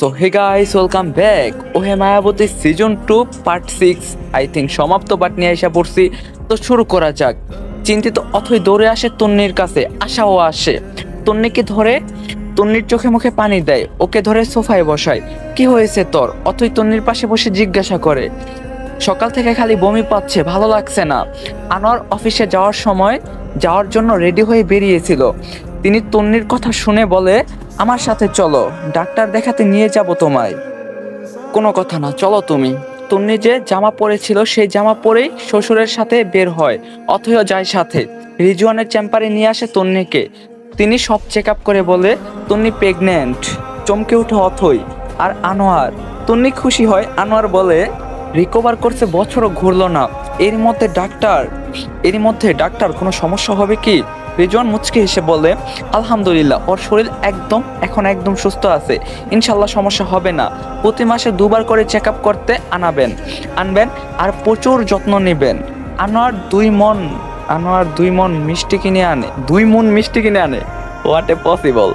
So hey guys welcome back oh hey Mayabati season two part six I think সমাপ্ত part নিয়ে এসে পড়ছি। তো শুরু করা যাক। চিন্তিত অথই দৌড়ে আসে তন্নির কাছে, আশাও আসে। তন্নিকে ধরে? তন্নির চোখে মুখে পানি দেয়, ওকে ধরে সোফায় বসায়। কি হয়েছে তোর? অথই তন্নির পাশে বসে জিজ্ঞাসা করে। সকাল থেকে খালি বমি পাচ্ছে, ভালো লাগছে না। আনোয়ার অফিসে যাওয়ার সময়, যাওয়ার জন্য রেডি হয়ে বেরিয়েছিল। তিনি তন্নির কথা শুনে বলে আমার সাথে চলো, ডাক্তার দেখাতে নিয়ে যাব তোমায়। কোনো কথা না, চলো তুমি। তন্নি যে জামা পরেছিল, সেই জামা পরেই শ্বশুরের সাথে বের হয়, অথয় যায় সাথে। রিজওয়ানের চেম্বারে নিয়ে আসে তন্নিকে। তিনি সব চেক আপ করে বলে, তন্নি প্রেগনেন্ট চমকে উঠে অথই আর আনোয়ার। তন্নি খুশি হয়, আনোয়ার বলে, রিকভার করছে বছরও ঘুরলো না। এর মধ্যে ডাক্তার, এর মধ্যে ডাক্তার কোনো সমস্যা হবে কি? রিজওয়ান মুচকে হেসে বলে, আলহামদুলিল্লাহ, ওর শরীর একদম, এখন একদম সুস্থ আছে। ইনশাল্লাহ সমস্যা হবে না। প্রতি মাসে দুবার করে চেক আপ করতে আনাবেন। আনবেন আর প্রচুর যত্ন নেবেন। আনোয়ার দুই মন, আনোয়ার দুই মন মিষ্টি কিনে আনে। দুই মন মিষ্টি কিনে আনে। হোয়াট এ পসিবল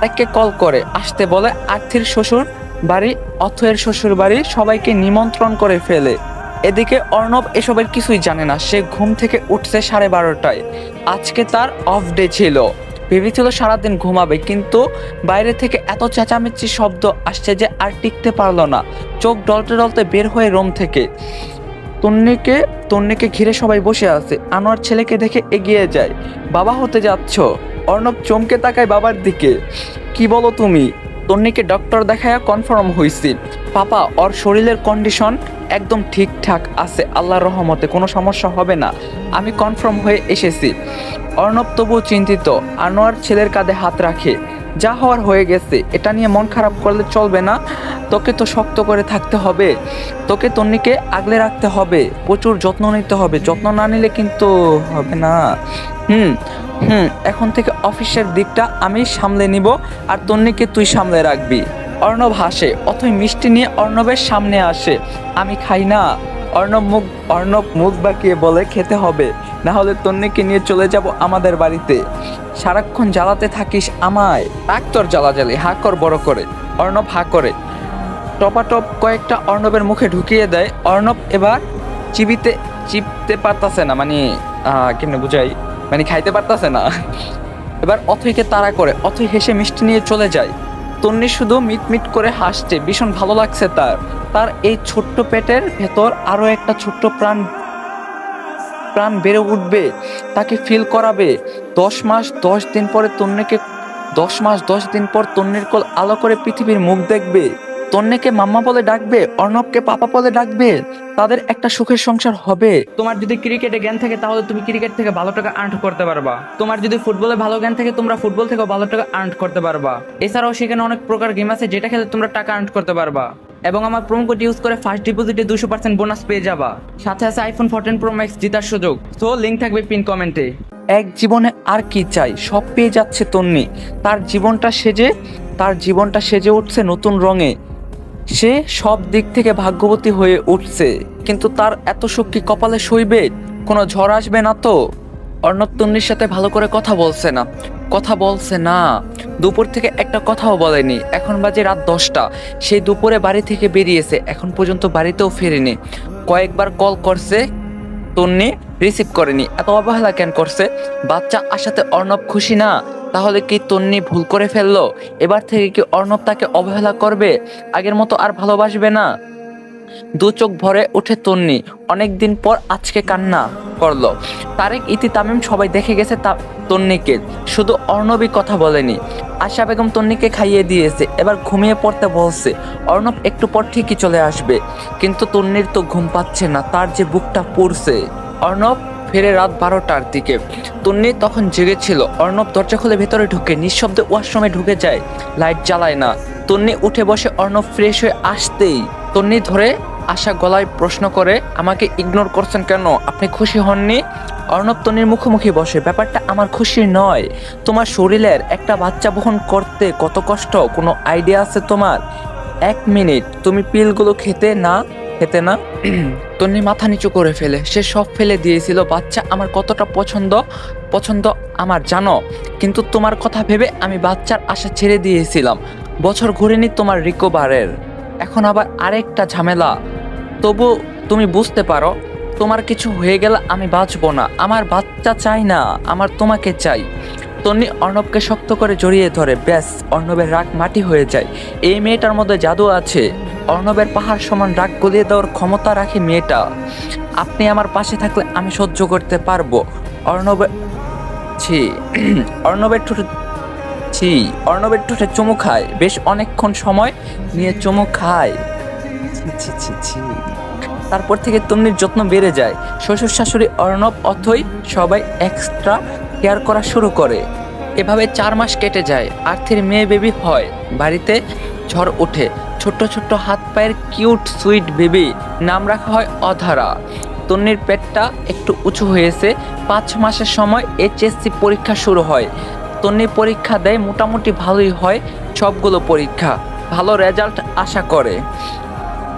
তাকে কল করে, আসতে বলে, আর্থির শ্বশুর বাড়ি অথয়ের শ্বশুর বাড়ি সবাইকে নিমন্ত্রণ করে ফেলে। এদিকে অর্ণব এসবের কিছুই জানে না। সে ঘুম থেকে উঠছে সাড়ে বারোটায়। আজকে তার অফ ডে ছিল। ভেবেছিল সারাদিন ঘুমাবে, কিন্তু বাইরে থেকে এত চেঁচামেচি শব্দ আসছে যে আর টিকতে পারল না। চোখ ডলতে ডলতে বের হয়ে রোম থেকে। তন্নিকে তন্নিকে ঘিরে সবাই বসে আছে। আনোয়ার ছেলেকে দেখে এগিয়ে যায়। বাবা হতে যাচ্ছ। অর্ণব চমকে তাকায় বাবার দিকে। কি বলো তুমি? তন্নিকে ডক্টর দেখায় কনফার্ম হয়েছি পাপা, ওর শরীরের কন্ডিশন একদম ঠিকঠাক আছে, আল্লাহর রহমতে, কোনো সমস্যা হবে না। আমি কনফার্ম হয়ে এসেছি। অর্ণব তবুও চিন্তিত, আনোয়ার ছেলের কাঁধে হাত রাখে। যা হওয়ার হয়ে গেছে, এটা নিয়ে মন খারাপ করলে চলবে না। তোকে তো শক্ত করে থাকতে হবে। তোকে তন্নিকে আগলে রাখতে হবে। প্রচুর যত্ন নিতে হবে। যত্ন না নিলে কিন্তু হবে না। হুম হুম, এখন থেকে অফিসের দিকটা আমি সামলে নিব আর তন্নিকে তুই সামলে রাখবি। অর্ণব হাসে, অথই মিষ্টি নিয়ে অর্ণবের সামনে আসে। আমি খাই না। অর্ণব মুখ অর্ণব মুখ বাঁকিয়ে বলে, খেতে হবে। না হলে তন্নিকে নিয়ে চলে যাব আমাদের বাড়িতে। সারাক্ষণ জ্বালাতে থাকিস আমায়। রাখ তোর জ্বালাজালি হা কর, বড় করে। অর্ণব হা করে। টপাটপ কয়েকটা অর্ণবের মুখে ঢুকিয়ে দেয়। অর্ণব এবার চিবিতে চিপতে পারতাছে না মানে কেমনে বুঝাই? মানে খাইতে পারতাছে না। এবার অথইকে তাড়া করে, অথই হেসে মিষ্টি নিয়ে চলে যায়। তন্নি শুধু মিটমিট করে হাসছে, ভীষণ ভালো লাগছে তার। তার এই ছোট্ট পেটের ভেতর আরও একটা ছোট্ট প্রাণ প্রাণ বেড়ে উঠবে, তাকে ফিল করাবে। দশ মাস, দশ দিন পরে তন্নিকে, দশ মাস, দশ দিন পর তন্নির কোল আলো করে পৃথিবীর মুখ দেখবে। তন্নিকে মাম্মা বলে ডাকবে অর্ণবকে পাপা বলে ডাকবে তাদের একটা সুখের সংসার হবে। তোমার যদি ক্রিকেটে জ্ঞান থাকে তাহলে তুমি ক্রিকেট থেকে ভালো টাকা আর্ন করতে পারবা। তোমার যদি ফুটবলে ভালো জ্ঞান থাকে তোমরা ফুটবল থেকে ভালো টাকা আর্ন করতে পারবা। এছাড়াও সেখানে অনেক প্রকার গেম আছে যেটা খেলে তোমরা টাকা আর্ন করতে পারবা। এবং আমার প্রোমো কোড ইউজ করে ফার্স্ট ডিপোজিটে দুশো পার্সেন্ট বোনাস পেয়ে যাবা। সাথে আছে আইফোন ফোরটিন প্রো ম্যাক্স জেতার সুযোগ। তো লিঙ্ক থাকবে পিন কমেন্টে এক জীবনে আর কি চাই? সব পেয়ে যাচ্ছে তন্নি। তার জীবনটা সেজে তার জীবনটা সেজে উঠছে নতুন রঙে। সে সব দিক থেকে ভাগ্যবতী হয়ে উঠছে। কিন্তু তার এত শক্তি কপালে সইবে, কোনো ঝড় আসবে না তো? অর্ণব তন্নির সাথে ভালো করে কথা বলছে না। কথা বলছে না। দুপুর থেকে একটা কথাও বলেনি। এখন বাজে রাত দশটা। সেই দুপুরে বাড়ি থেকে বেরিয়েছে। এখন পর্যন্ত বাড়িতেও ফেরেনি। কয়েকবার কল করছে তন্নি রিসিভ করেনি। এত অবহেলা কেন করছে? বাচ্চা আসাতে অর্ণব খুশি না? তাহলে কি তন্নি ভুল করে ফেলল? এবার থেকে কি অর্ণব তাকে অবহেলা করবে? আগের মতো আর ভালোবাসবে না? দু চোখ ভরে উঠে তন্নি। অনেকদিন পর আজকে কান্না করল। তারেক ইতি তামিম সবাই দেখে গেছে তা- তন্নিকে। শুধু অর্ণবই কথা বলেনি। আশা বেগম তন্নিকে খাইয়ে দিয়েছে। এবার ঘুমিয়ে পড়তে বলছে, অর্ণব, একটু পর ঠিকই চলে আসবে। কিন্তু তন্নির তো ঘুম পাচ্ছে না, তার যে বুকটা পড়ছে। অর্ণব ফিরে রাত বারোটার দিকে। তন্নি তখন জেগেছিল। অর্ণব দরজা খুলে ভেতরে ঢুকে নিঃশব্দে ওয়াশরুমে ঢুকে যায়। লাইট জ্বালায় না। তন্নি উঠে বসে অর্ণব ফ্রেশ হয়ে আসতেই তন্নি ধরে আশা গলায় প্রশ্ন করে, আমাকে ইগনোর করছেন কেন? আপনি খুশি হননি? অর্ণব তন্নির মুখোমুখি বসে, ব্যাপারটা আমার খুশি নয়। তোমার শরীরের একটা বাচ্চা বহন করতে কত কষ্ট? কোনো আইডিয়া আছে তোমার? এক মিনিট, তুমি পিলগুলো খেতে না খেতে না? তন্নি মাথা নিচু করে ফেলে, সে সব ফেলে দিয়েছিল, বাচ্চা আমার কতটা পছন্দ? পছন্দ আমার, জানো? কিন্তু তোমার কথা ভেবে আমি বাচ্চার আশা ছেড়ে দিয়েছিলাম। বছর ঘুরেনি তোমার রিকোভারের। এখন আবার আরেকটা ঝামেলা। তবু তুমি বুঝতে পারো, তোমার কিছু হয়ে গেলে আমি বাঁচবো না। আমার বাচ্চা চাই না, আমার তোমাকে চাই। তন্নি অর্ণবকে শক্ত করে জড়িয়ে ধরে, ব্যাস, অর্ণবের রাগ মাটি হয়ে যায়। এই মেয়েটার মধ্যে জাদু আছে। অর্ণবের পাহাড় সমান রাগ গলিয়ে দেওয়ার ক্ষমতা রাখে মেয়েটা। আপনি আমার পাশে থাকলে আমি সহ্য করতে পারব। অর্ণবের ছি, অর্ণবের ঠোঁটে, ছি, অর্ণবের ঠোঁটে চুমু খায়। বেশ অনেকক্ষণ সময় নিয়ে চুমু খায়। তারপর থেকে তন্নির যত্ন বেড়ে যায়। শ্বশুর শাশুড়ি অর্ণব অথই সবাই এক্সট্রা কেয়ার করা শুরু করে। এভাবে চার মাস কেটে যায়, আর্থির মেয়ে বেবি হয়। বাড়িতে ঝড় ওঠে। ছোট্ট ছোট্ট হাত পায়ের কিউট সুইট বেবি নাম রাখা হয় অধারা। তন্নির পেটটা একটু উঁচু হয়েছে। পাঁচ মাসের সময় এইচএসসি পরীক্ষা শুরু হয়। তন্নি পরীক্ষা দেয়, মোটামুটি ভালোই হয় সবগুলো পরীক্ষা। ভালো রেজাল্ট আশা করে।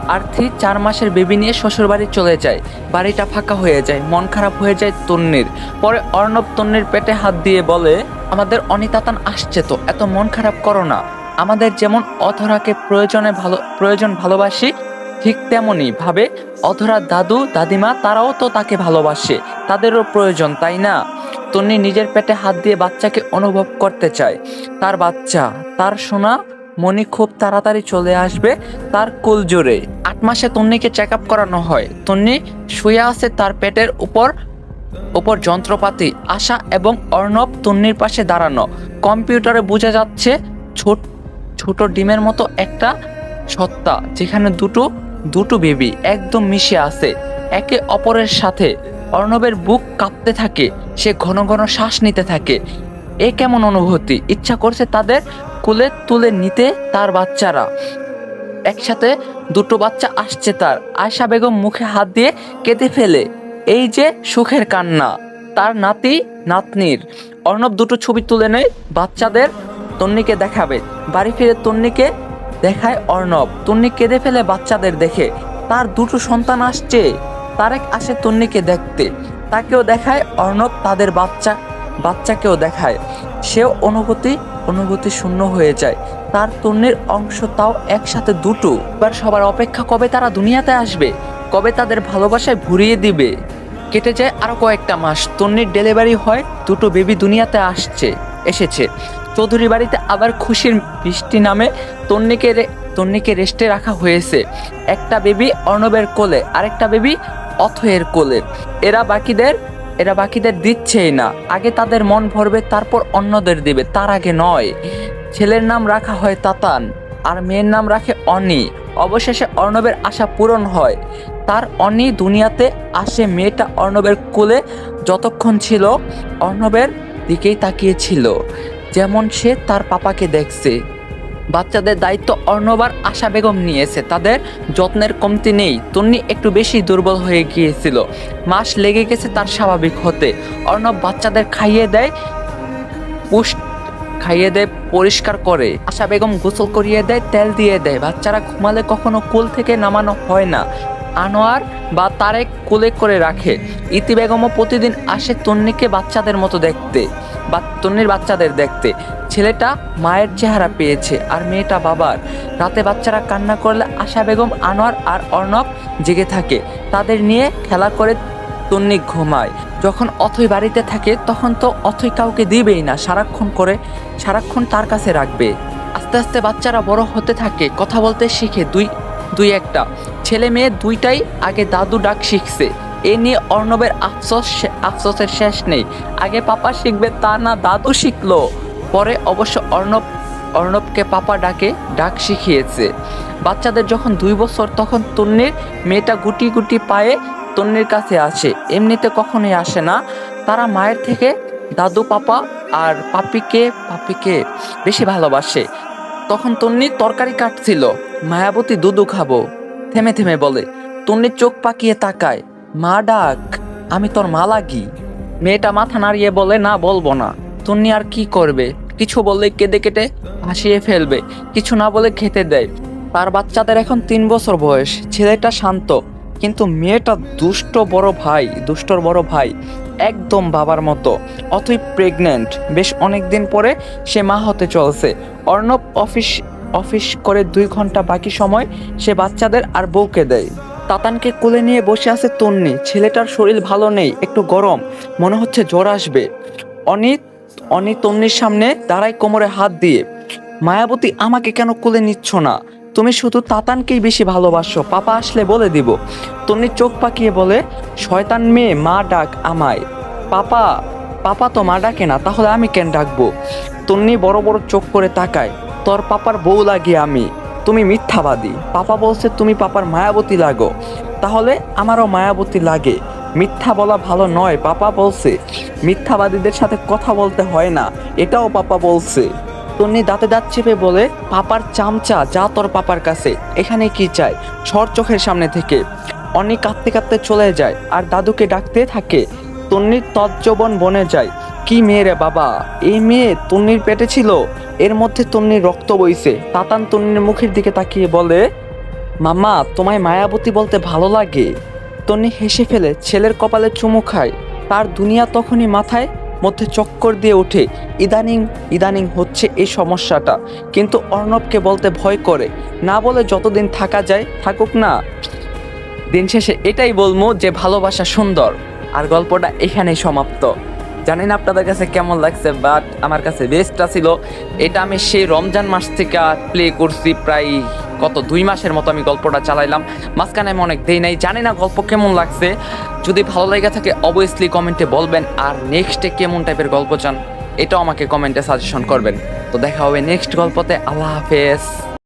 আর্থি চার মাসের বেবি নিয়ে শ্বশুরবাড়ি চলে যায়। বাড়িটা ফাঁকা হয়ে যায়, মন খারাপ হয়ে যায় তন্নির। পরে অর্ণব তন্নির পেটে হাত দিয়ে বলে, আমাদের অনিতাতান আসছে তো, এত মন খারাপ করো না। আমাদের যেমন অধরাকে প্রয়োজনে ভালো, প্রয়োজন ভালোবাসি, ঠিক তেমনই ভাবে অধরার দাদু, দাদিমা তারাও তো তাকে ভালোবাসে, তাদেরও প্রয়োজন, তাই না? তন্নি নিজের পেটে হাত দিয়ে বাচ্চাকে অনুভব করতে চায়। তার বাচ্চা, তার সোনা মনি খুব তাড়াতাড়ি চলে আসবে তার কুল জোরে আট মাসে তন্নিকে চেক আপ করানো হয়। তন্নি শুয়ে আছে তার পেটের উপর উপর যন্ত্রপাতি, আশা এবং অর্ণব তন্নির পাশে দাঁড়ানো। কম্পিউটারে বোঝা যাচ্ছে ছোট ছোট ডিমের মতো একটা সত্তা, যেখানে দুটো দুটো বেবি একদম মিশে আছে। একে অপরের সাথে। অর্ণবের বুক কাঁপতে থাকে। সে ঘন ঘন শ্বাস নিতে থাকে। এ কেমন অনুভূতি? ইচ্ছা করছে তাদের কোলে তুলে নিতে তার বাচ্চারা। একসাথে দুটো বাচ্চা আসছে তার। আয়শা বেগম মুখে হাত দিয়ে কেঁদে ফেলে। এই যে সুখের কান্না। তার নাতি নাতনির। অর্ণব দুটো ছবি তুলে নেয়, বাচ্চাদের তন্নিকে দেখাবে। বাড়ি ফিরে তন্নিকে দেখায় অর্ণব। তন্নি কেঁদে ফেলে বাচ্চাদের দেখে। তার দুটো সন্তান আসছে। তারেক আসে তন্নিকে দেখতে। তাকেও দেখায় অর্ণব তাদের বাচ্চা, বাচ্চাকেও দেখায়। সেও অনুভূতি অনুভূতি শূন্য হয়ে যায়। তার তন্নির অংশ তাও একসাথে দুটো। এবার সবার অপেক্ষা কবে তারা দুনিয়াতে আসবে? কবে তাদের ভালোবাসায় ভরিয়ে দিবে? কেটে যায় আরও কয়েকটা মাস। তন্নির ডেলিভারি হয়, দুটো বেবি দুনিয়াতে আসছে, এসেছে। চৌধুরী বাড়িতে আবার খুশির বৃষ্টি নামে তন্নিকে তন্নিকে রেস্টে রাখা হয়েছে। একটা বেবি অর্ণবের কোলে, আরেকটা বেবি অথয়ের কোলে। এরা বাকিদের এরা বাকিদের দিচ্ছেই না। আগে তাদের মন ভরবে, তারপর অন্যদের দিবে। তার আগে নয়। ছেলের নাম রাখা হয় তাতান, আর মেয়ের নাম রাখে অনি। অবশেষে অর্ণবের আশা পূরণ হয়। তার অনি দুনিয়াতে আসে মেয়েটা অর্ণবের কোলে। যতক্ষণ ছিল, অর্ণবের দিকেই তাকিয়েছিল। যেমন সে তার পাপাকে দেখছে। বাচ্চাদের দায়িত্ব অর্ণবার আশা বেগম নিয়েছে। তাদের যত্নের কমতি নেই। তন্নি একটু বেশি দুর্বল হয়ে গিয়েছিল। মাস লেগে গেছে তার স্বাভাবিক হতে। অর্ণব বাচ্চাদের খাইয়ে দেয় পুষ্ট খাইয়ে দেয়, পরিষ্কার করে। আশা বেগম গোসল করিয়ে দেয়, তেল দিয়ে দেয়। বাচ্চারা ঘুমালে কখনো কোল থেকে নামানো হয় না। আনোয়ার বা তারেক কোলে করে রাখে। ইতি বেগমও প্রতিদিন আসে তন্নিকে বাচ্চাদের মতো দেখতে। তন্নির বাচ্চাদের দেখতে। ছেলেটা মায়ের চেহারা পেয়েছে আর মেয়েটা বাবার। রাতে বাচ্চারা কান্না করলে আশা বেগম, আনোয়ার আর অর্ণব জেগে থাকে। তাদের নিয়ে খেলা করে তন্নি ঘুমায়। যখন অথই বাড়িতে থাকে, তখন তো অথই কাউকে দিবেই না, সারাক্ষণ করে, সারাক্ষণ তার কাছে রাখবে। আস্তে আস্তে বাচ্চারা বড় হতে থাকে, কথা বলতে শিখে দুই দুই একটা। ছেলে মেয়ে দুইটাই আগে দাদু ডাক শিখছে। এ নিয়ে অর্ণবের আফসোস আফসোসের শেষ নেই। আগে পাপা শিখবে, তা না দাদু শিখলো। পরে অবশ্য অর্ণব, অর্ণবকে পাপা ডাকে, ডাক শিখিয়েছে। বাচ্চাদের যখন দুই বছর, তখন তন্নির মেয়েটা গুটি গুটি পায়ে তন্নির কাছে আসে। এমনিতে কখনোই আসে না। তারা মায়ের থেকে দাদু, পাপা আর পাপিকে পাপিকে বেশি ভালোবাসে। তখন তন্নি তরকারি কাটছিল। মায়াবতী দুধু খাব, থেমে থেমে বলে, তন্নির চোখ পাকিয়ে তাকায়। মা ডাক, আমি তোর মা লাগি। মেয়েটা মাথা নাড়িয়ে বলে, না, বলব না। তুমি আর কি করবে? কিছু বললে কেঁদে কেটে হাসিয়ে ফেলবে, কিছু না বলে খেতে দেয়। তার বাচ্চাদের এখন তিন বছর বয়স, ছেলেটা শান্ত। কিন্তু মেয়েটা দুষ্ট বড় ভাই, দুষ্টর বড় ভাই, একদম বাবার মতো অতই প্রেগনেন্ট বেশ অনেক দিন পরে সে মা হতে চলছে। অর্ণব অফিস অফিস করে দুই ঘণ্টা বাকি সময় সে বাচ্চাদের আর বউকে দেয়। তাতানকে কোলে নিয়ে বসে আছে তন্নি। ছেলেটার শরীর ভালো নেই, একটু গরম। মনে হচ্ছে জ্বর আসবে। অনিত অনি তন্নির সামনে দাঁড়ায় কোমরে হাত দিয়ে। মায়াবতী, আমাকে কেন কোলে নিচ্ছ না? তুমি শুধু তাতানকেই বেশি ভালোবাসো। পাপা আসলে বলে দিব। তন্নি চোখ পাকিয়ে বলে, শয়তান মেয়ে, মা ডাক আমায়। পাপা পাপা তো মা ডাকে না, তাহলে আমি কেন ডাকবো? তন্নি বড় বড় চোখ করে তাকায়। তোর পাপার বউ লাগে আমি। তুমি মিথ্যাবাদী। পাপা বলছে, তুমি পাপার মায়াবতী লাগো। তাহলে আমারও মায়াবতী লাগে। মিথ্যা বলা ভালো নয়। পাপা বলছে, মিথ্যাবাদীদের সাথে কথা বলতে হয় না। এটাও পাপা বলছে। তন্নি দাঁতে দাঁত চেপে বলে, পাপার চামচা, যা তোর পাপার কাছে। এখানে কি চাই? সর চোখের সামনে থেকে। অনেক কাঁদতে কাঁদতে চলে যায়, আর দাদুকে ডাকতে থাকে। তন্নির তজ্জবন বনে যায়। কি মেয়ে রে বাবা? এই মেয়ে তন্নির পেটে ছিল। এর মধ্যে তন্নির রক্ত বইছে। তাতান তন্নির মুখের দিকে তাকিয়ে বলে মামা তোমায় মায়াবতী বলতে ভালো লাগে। তন্নি হেসে ফেলে ছেলের কপালে চুমু খায়। তার দুনিয়া তখনই মাথায় মধ্যে চক্কর দিয়ে ওঠে। ইদানিং ইদানিং হচ্ছে এই সমস্যাটা। কিন্তু অর্ণবকে বলতে ভয় করে। না বলে যতদিন থাকা যায়, থাকুক না। দিন শেষে এটাই বলব যে ভালোবাসা সুন্দর। আর গল্পটা এখানেই সমাপ্ত। জানি না আপনাদের কাছে কেমন লাগছে বাট আমার কাছে বেস্টটা ছিল। এটা আমি সেই রমজান মাস থেকে প্লে করছি প্রায় কত দুই মাসের মতো আমি গল্পটা চালাইলাম। মাঝখানে আমি অনেক দেই নাই, জানি না গল্প কেমন লাগছে। যদি ভালো লেগে থাকে অবভিয়াসলি কমেন্টে বলবেন, আর নেক্সটে কেমন টাইপের গল্প চান, এটাও আমাকে কমেন্টে সাজেশন করবেন। তো দেখা হবে নেক্সট গল্পতে, আল্লাহ হাফেজ।